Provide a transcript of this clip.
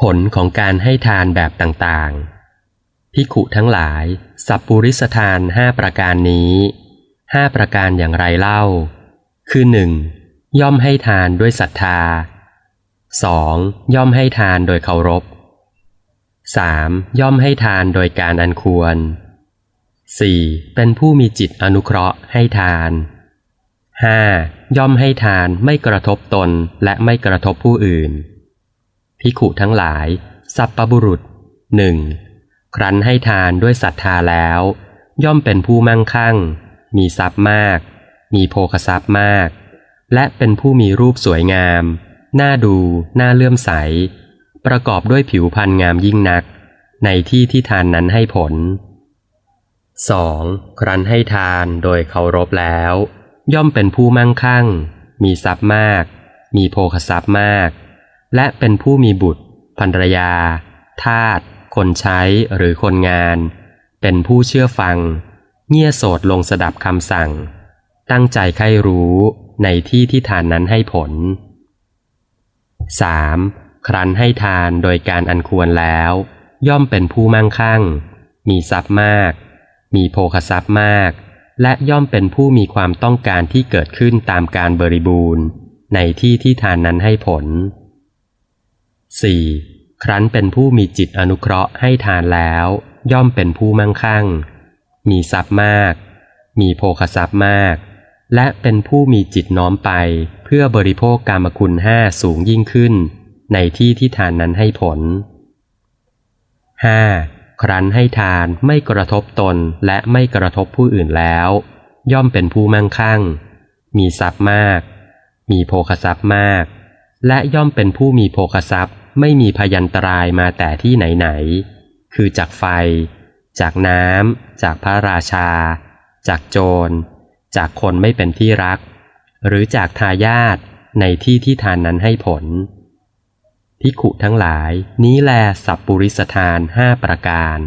ผลของการให้ทานแบบต่างๆ พิขุทั้งหลาย สัพปุริสทานห้าประการนี้ห้าประการอย่างไรเล่า คือหนึ่งย่อมให้ทานด้วยศรัทธาสองย่อมให้ทานโดยเคารพสามย่อมให้ทานโดยการอันควรสี่เป็นผู้มีจิตอนุเคราะห์ให้ทานห้าย่อมให้ทานไม่กระทบตนและไม่กระทบผู้อื่น พิขุทั้งหลาย สัพปบุรุษหนึ่งครั้นให้ทานด้วยศรัทธาแล้ว ย่อมเป็นผู้มั่งคั่ง มีทรัพย์มาก มีโภคทรัพย์มาก และเป็นผู้มีรูปสวยงาม น่าดู น่าเลื่อมใส ประกอบด้วยผิวพรรณงามยิ่งนัก ในที่ที่ทานนั้นให้ผล 2. ครั้นให้ทานโดยเคารพแล้ว ย่อมเป็นผู้มั่งคั่ง มีทรัพย์มาก มีโภคทรัพย์มาก และเป็นผู้มีบุตรภรรยา ทาส คนใช้หรือคนงาน เป็นผู้เชื่อฟัง เงี่ยโสดลงสดับคำสั่ง ตั้งใจใคร่รู้ในที่ที่ทานนั้นให้ผล 3. ครั้นให้ทานโดยการอันควรแล้ว ย่อมเป็นผู้มั่งคั่ง มีทรัพย์มาก มีโภคทรัพย์มาก และย่อมเป็นผู้มีความต้องการที่เกิดขึ้นตามการบริบูรณ์ ในที่ที่ทานนั้นให้ผล 4. ครั้นเป็นผู้มีจิตอนุเคราะห์ให้ทานแล้ว ย่อมเป็นผู้มั่งคั่ง มีทรัพย์มาก มีโภคทรัพย์มาก และเป็นผู้มีจิตน้อมไปเพื่อบริโภคกามคุณห้าสูงยิ่งขึ้น ในที่ที่ทานนั้นให้ผล 5. ครั้นให้ทานไม่กระทบตนและไม่กระทบผู้อื่นแล้ว ย่อมเป็นผู้มั่งคั่ง มีทรัพย์มาก มีโภคทรัพย์มาก และย่อมเป็นผู้มีโภคทรัพย์ ไม่มีพยันตรายมาแต่ที่ไหนๆ คือจากไฟ จากน้ำ จากพระราชา จากโจร จากคนไม่เป็นที่รัก หรือจากทายาทในที่ที่ทานนั้นให้ผล พิขุทั้งหลายนี้แลสับปุริสทานห้าประการ